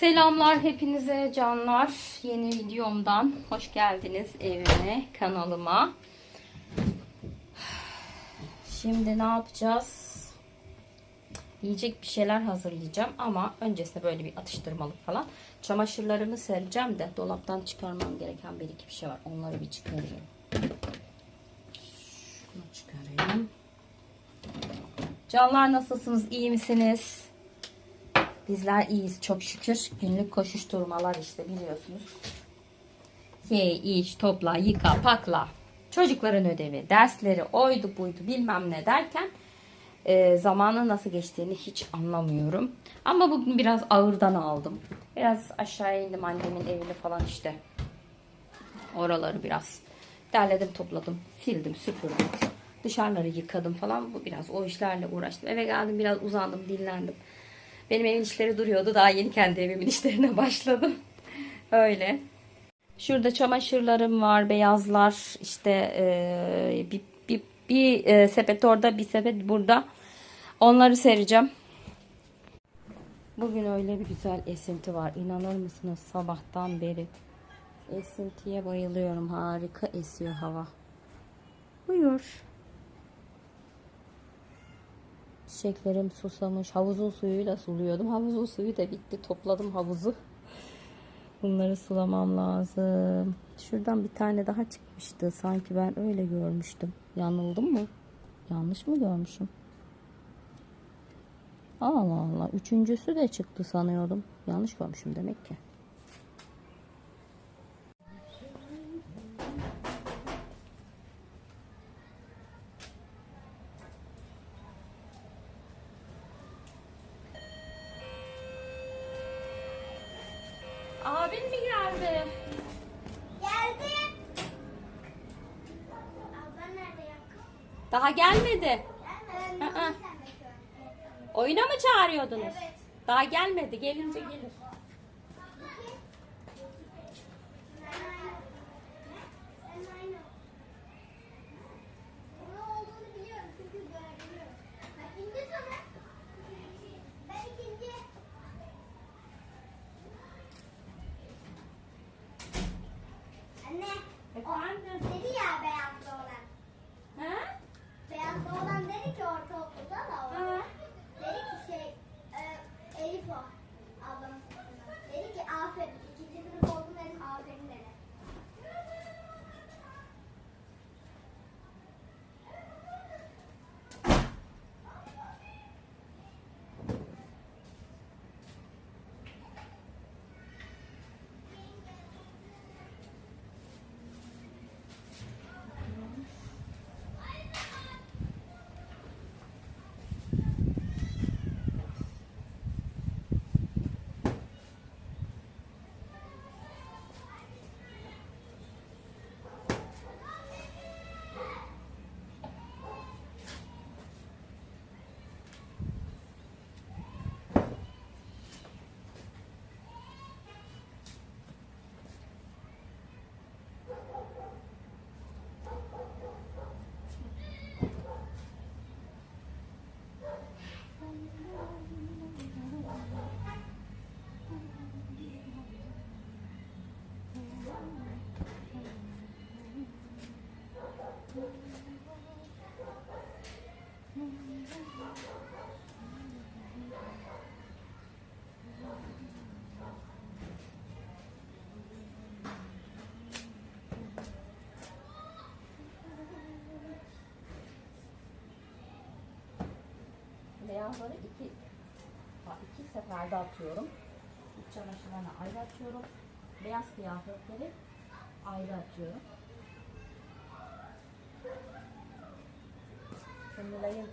Selamlar hepinize canlar. Yeni videomdan hoş geldiniz evime, kanalıma. Şimdi ne yapacağız? Yiyecek bir şeyler hazırlayacağım ama öncesinde böyle bir atıştırmalık falan. Çamaşırlarımı sereceğim de dolaptan çıkarmam gereken bir iki bir şey var. Onları bir çıkarayım. Şunu çıkarayım. Canlar nasılsınız? İyi misiniz? Bizler iyiyiz çok şükür. Günlük koşuşturmalar işte biliyorsunuz. Ye, iç, topla, yıka, pakla. Çocukların ödevi, dersleri, oydu buydu bilmem ne derken e, zamanın nasıl geçtiğini hiç anlamıyorum. Ama bugün biraz ağırdan aldım. Biraz aşağı indim annemin evini falan işte. Oraları biraz derledim topladım. Sildim süpürdüm. Dışarıları yıkadım falan. Bu biraz o işlerle uğraştım. Eve geldim biraz uzandım dinlendim. Benim evin işleri duruyordu. Daha yeni kendi evimin işlerine başladım. Öyle. Şurada çamaşırlarım var. Beyazlar. işte e, bir, bir, bir e, sepet orada bir sepet burada. Onları sereceğim. Bugün öyle bir güzel esinti var. İnanır mısınız sabahtan beri. Esintiye bayılıyorum. Harika esiyor hava. Buyur. Çiçeklerim susamış. Havuzun suyuyla suluyordum. Havuzun suyu da bitti. Topladım havuzu. Bunları sulamam lazım. Şuradan bir tane daha çıkmıştı. Sanki ben öyle görmüştüm. Yanıldım mı? Yanlış mı görmüşüm? Allah Allah. Üçüncüsü de çıktı sanıyordum. Yanlış görmüşüm demek ki. geldi. Gelince gelir. Beyazları iki, iki seferde atıyorum. İç çamaşırlarını ayrı atıyorum. Beyaz kıyafetleri ayrı atıyorum. Kımılayın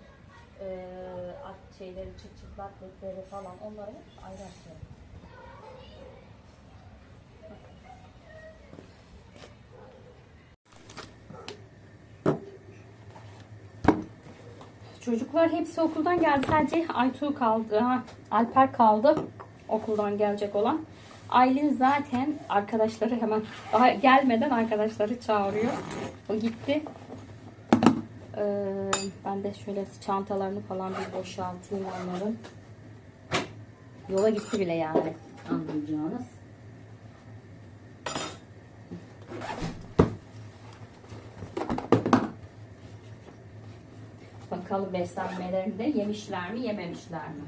eee at şeyleri, çıt betleri falan onları ayrı atıyorum. Çocuklar hepsi okuldan geldi. Sadece Aytuğ kaldı. Ha, Alper kaldı. Okuldan gelecek olan. Aylin zaten arkadaşları hemen daha gelmeden arkadaşları çağırıyor. O gitti. Ee, ben de şöyle çantalarını falan bir boşaltayım onların. Yola gitti bile yani. anlayacağınız. Bakalım beslenmelerinde yemişler mi yememişler mi?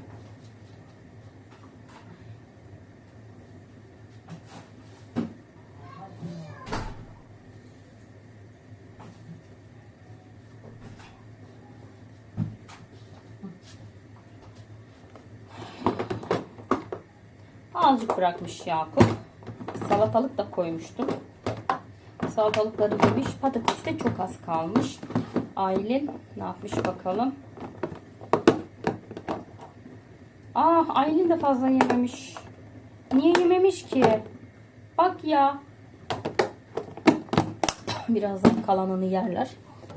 Azıcık bırakmış Yakup. Salatalık da koymuştum. Salatalıkları yemiş. Patates de çok az kalmış. Aylin ne yapmış bakalım. Ah Aylin de fazla yememiş. Niye yememiş ki? Bak ya. Birazdan kalanını yerler.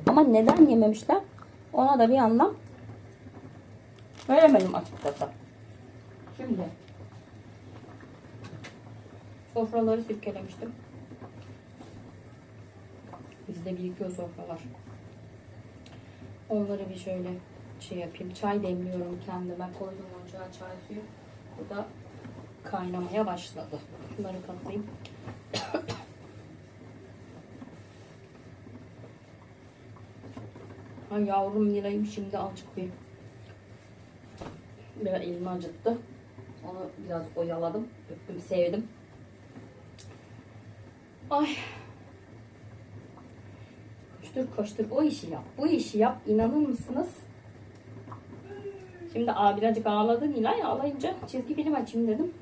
Ama neden yememişler? Ona da bir anlam veremedim açıkçası. Şimdi sofraları sirkelemiştim. Bizde birikiyor sofralar. Onları bir şöyle şey yapayım. Çay demliyorum kendime. Koydum ocağa çay suyu. Bu da kaynamaya başladı. Şunları katlayayım. Ay yavrum Nilay'ım şimdi azıcık bir biraz elimi acıttı. Onu biraz oyaladım. Öptüm, sevdim. Ay. Koştur koştur o işi yap. Bu işi yap. İnanır mısınız? Şimdi abi birazcık ağladı Nilay. Ağlayınca çizgi film açayım dedim.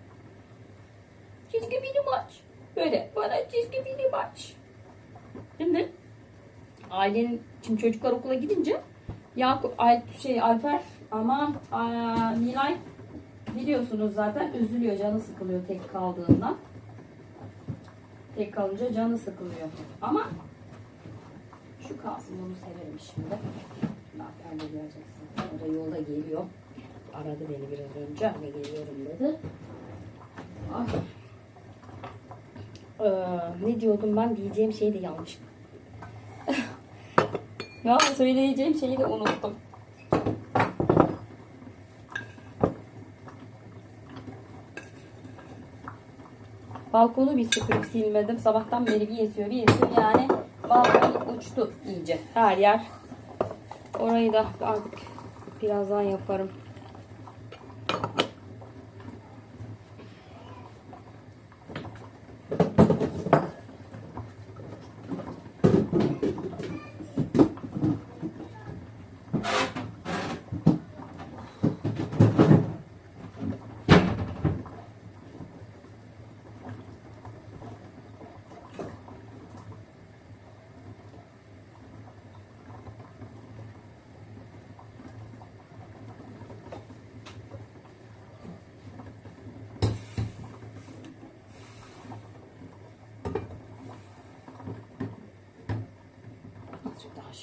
Çizgi film aç. Böyle bana çizgi film aç. Şimdi ailenin şimdi çocuklar okula gidince Yakup Al, şey Alper aman aa, Nilay biliyorsunuz zaten üzülüyor canı sıkılıyor tek kaldığından. Tek kalınca canı sıkılıyor. Ama şu kalsın bunu severim şimdi. Alper de göreceksin. O da yolda geliyor. Aradı beni biraz önce. Hani geliyorum dedi. Ay. Ee, ne diyordum ben diyeceğim şeyi de yanlış. ya söyleyeceğim şeyi de unuttum. Balkonu bir süpürüp silmedim. Sabahtan beri bir esiyor bir esiyor. Yani balkon uçtu iyice. Her yer. Orayı da artık birazdan yaparım.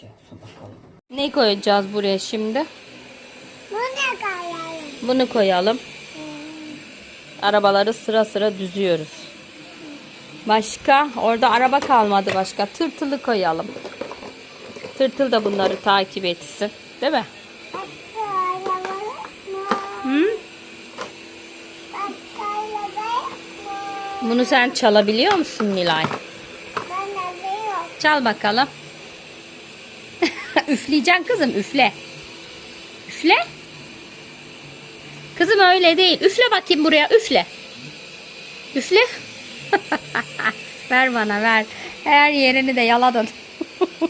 Şey olsun bakalım. Ne koyacağız buraya şimdi? Bu ne kadar? Bunu koyalım. Arabaları sıra sıra düzüyoruz. Başka? Orada araba kalmadı başka. Tırtılı koyalım. Tırtıl da bunları takip etsin. Değil mi? Hı? Bunu sen çalabiliyor musun Nilay? Ben de yok. Çal bakalım. Üfleyeceksin kızım üfle. Üfle. Kızım öyle değil. Üfle bakayım buraya üfle. Üfle. ver bana ver. Her yerini de yaladın.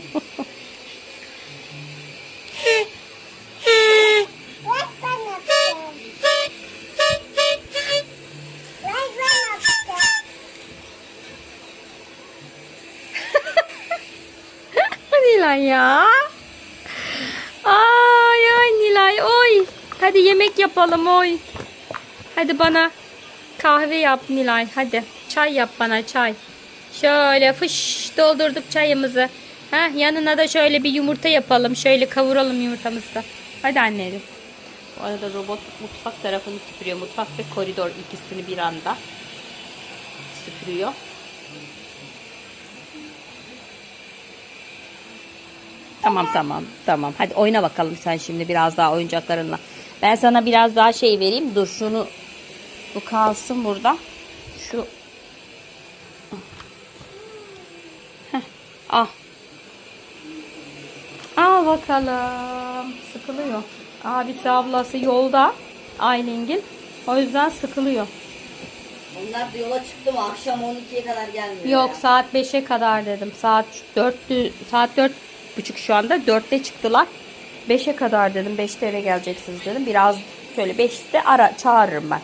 Nilay ya. Ay ay Nilay oy. Hadi yemek yapalım oy. Hadi bana kahve yap Nilay hadi. Çay yap bana çay. Şöyle fış doldurduk çayımızı. Ha, yanına da şöyle bir yumurta yapalım. Şöyle kavuralım yumurtamızı da. Hadi anneciğim. Bu arada robot mutfak tarafını süpürüyor. Mutfak ve koridor ikisini bir anda süpürüyor. Tamam tamam tamam. Hadi oyna bakalım sen şimdi biraz daha oyuncaklarınla. Ben sana biraz daha şey vereyim. Dur şunu Bu kalsın burada. Şu Heh, al. Al bakalım. Sıkılıyor. Abisi ablası yolda. Aylingil. O yüzden sıkılıyor. Onlar da yola çıktı mı akşam 12'ye kadar gelmiyor. Yok ya. saat 5'e kadar dedim. Saat 4'tü. Saat 4 buçuk şu anda. 4'te çıktılar. 5'e kadar dedim. 5'te eve geleceksiniz dedim. Biraz şöyle 5'te ara çağırırım ben.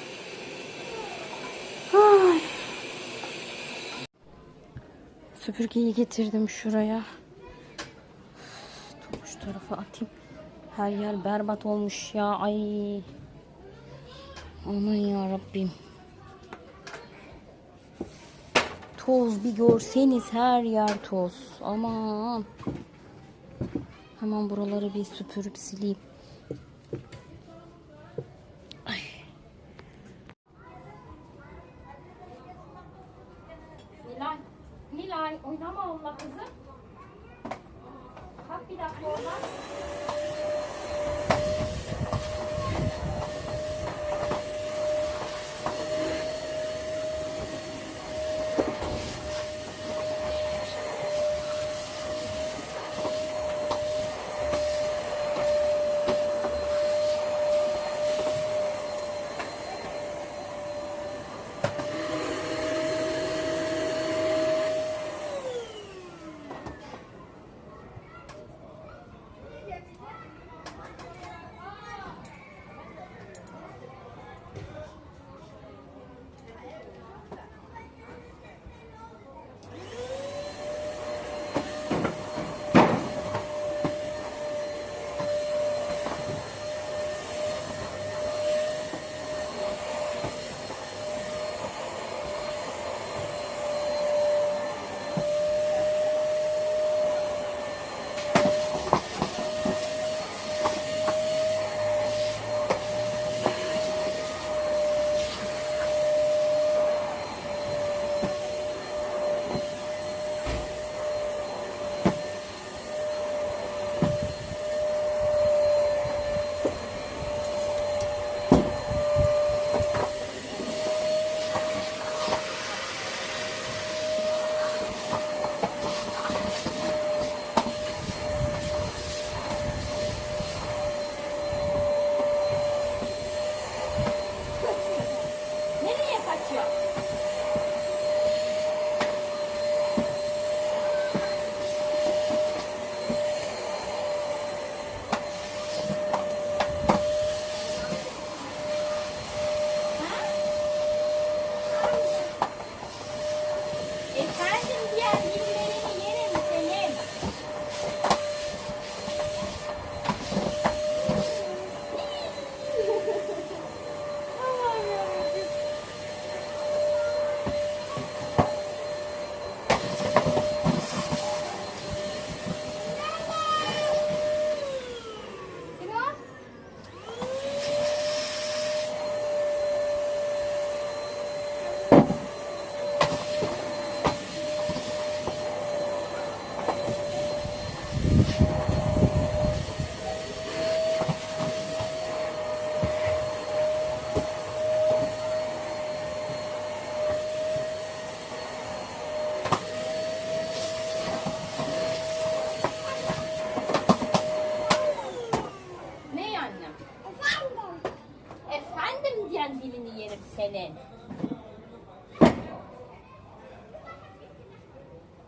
Ay. Süpürgeyi getirdim şuraya. Şu tarafa atayım. Her yer berbat olmuş ya. Ay. Aman ya Rabbim. Toz bir görseniz her yer toz. Aman. Hemen buraları bir süpürüp sileyim. Ay. Nilay, Nilay oynama onunla kızım. Kalk bir dakika oradan.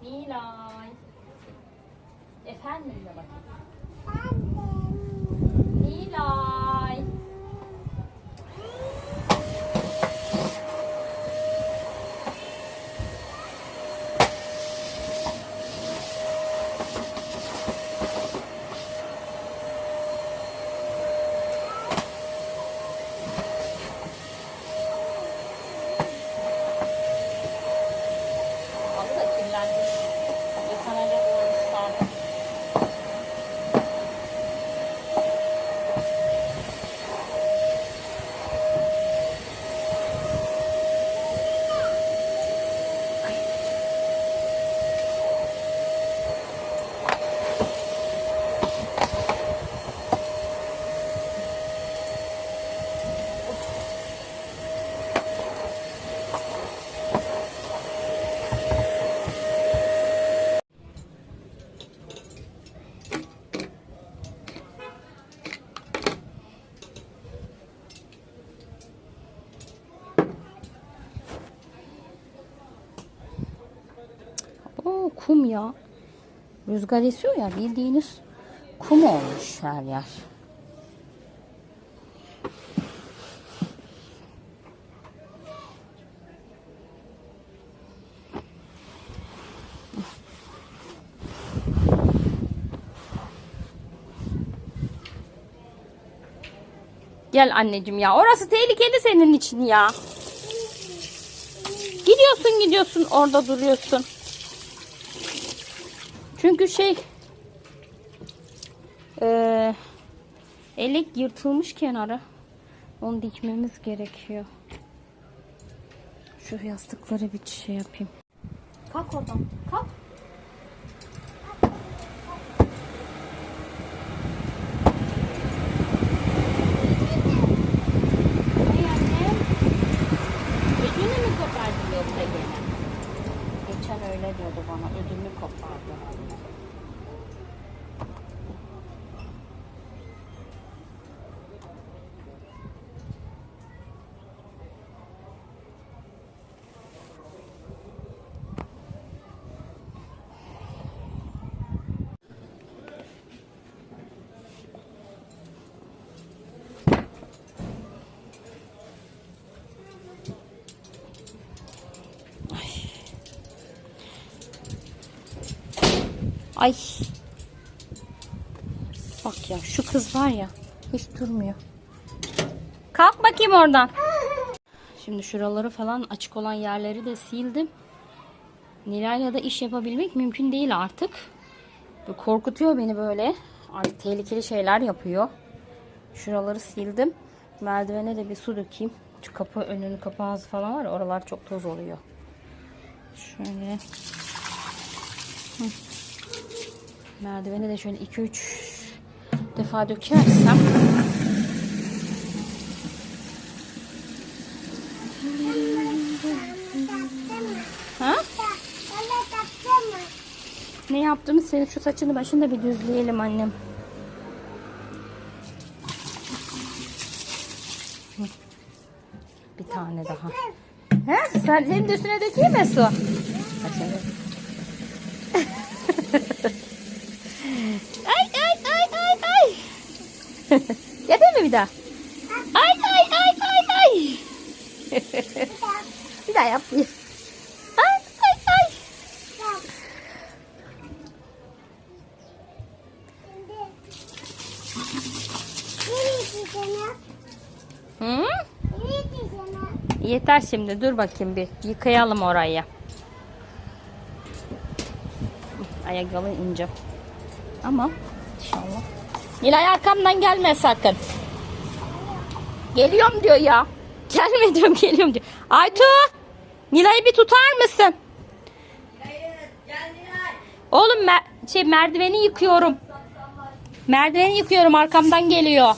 Nilay. Efendim de bak. Nilay. Halı da kirlenmiş. Yıkanacak olmuş zaten. Kum ya. Rüzgar esiyor ya bildiğiniz kum olmuş her yer. Gel anneciğim ya. Orası tehlikeli senin için ya. Gidiyorsun gidiyorsun orada duruyorsun. Çünkü şey eee elek yırtılmış kenarı. Onu dikmemiz gerekiyor. Şu yastıkları bir şey yapayım. Kalk oradan. Kalk. Ay. Bak ya şu kız var ya hiç durmuyor. Kalk bakayım oradan. Şimdi şuraları falan açık olan yerleri de sildim. Nilay'la da iş yapabilmek mümkün değil artık. Korkutuyor beni böyle. Ay tehlikeli şeyler yapıyor. Şuraları sildim. Merdivene de bir su dökeyim. Şu kapı önünü kapı ağzı falan var oralar çok toz oluyor. Şöyle. Merdiveni de şöyle 2-3 defa dökersem Ha? Ne yaptığımız senin şu saçını başını da bir düzleyelim annem. Bir tane daha. He? Sen senin de üstüne dökeyim mi su? Bak şimdi. ay ay ay ay ay. Getir mi bir daha? Ay ay ay ay ay. bir daha yap. Ay ay ay. Hı? Yeter şimdi. Dur bakayım bir. Yıkayalım orayı. Ayakkabı ince. Ama. Nilay arkamdan gelme sakın. Geliyorum diyor ya. Gelme diyorum geliyorum diyor. Aytu. Nilay'ı bir tutar mısın? Oğlum mer- şey merdiveni yıkıyorum. Merdiveni yıkıyorum arkamdan geliyor.